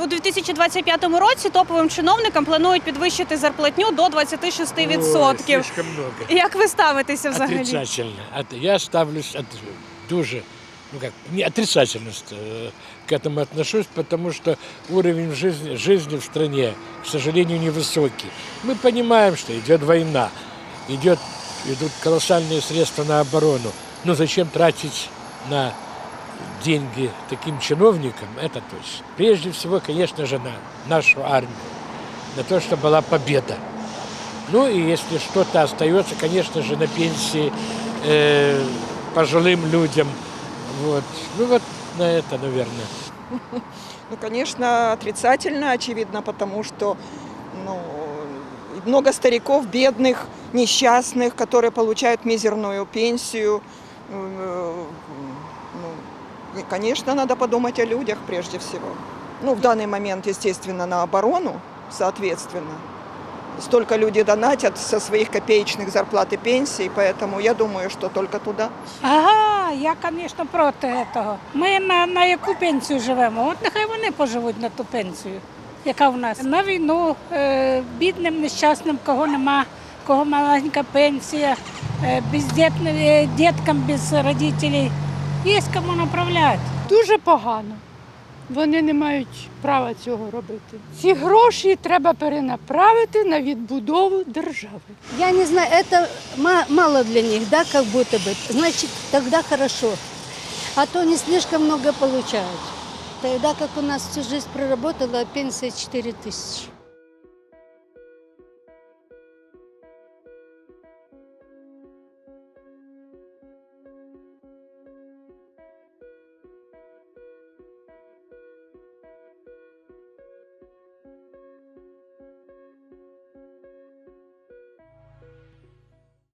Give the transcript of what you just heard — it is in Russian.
У 2025 році топовим чиновникам планують підвищити зарплатню до 26%. Ой, слишком много. Як ви ставитеся взагалі? Отрицательно. От- Я ставлюсь от, дуже, ну как, не отрицательно э, к этому отношусь, потому что уровень жизни, жизни в стране, к сожалению, невысокий. Мы понимаем, что идет война, идет, идут колоссальные средства на оборону. Но зачем тратить на деньги таким чиновникам, это точно. Прежде всего, конечно же, на нашу армию, на то, чтобы была победа. Ну и если что-то остается, конечно же, на пенсии э, пожилым людям. Вот. Ну вот на это, наверное. Ну, конечно, отрицательно, очевидно, потому что ну, много стариков, бедных, несчастных, которые получают мизерную пенсию. Э, ну, и, конечно, надо подумать о людях прежде всего. Ну, в данный момент, естественно, на оборону, соответственно. Столько люди донатят со своих копеечных зарплат и пенсий, поэтому я думаю, что только туда. Ага, я, звісно, проти цього. Ми на, на яку пенсію живемо? От нехай вони поживуть на ту пенсію, яка в нас. На війну е, бідним, нещасним, кого нема, кого маленька пенсія, е, бездітним, е, діткам без родителей. Є кому направляти. Дуже погано. Вони не мають права цього робити. Ці гроші треба перенаправити на відбудову держави. Я не знаю, это ма- мало для них, да, как будто бы. Значит, тогда хорошо. А то не слишком много получают. Тогда как у нас всю жизнь проработала, а пенсия 4 тысячи.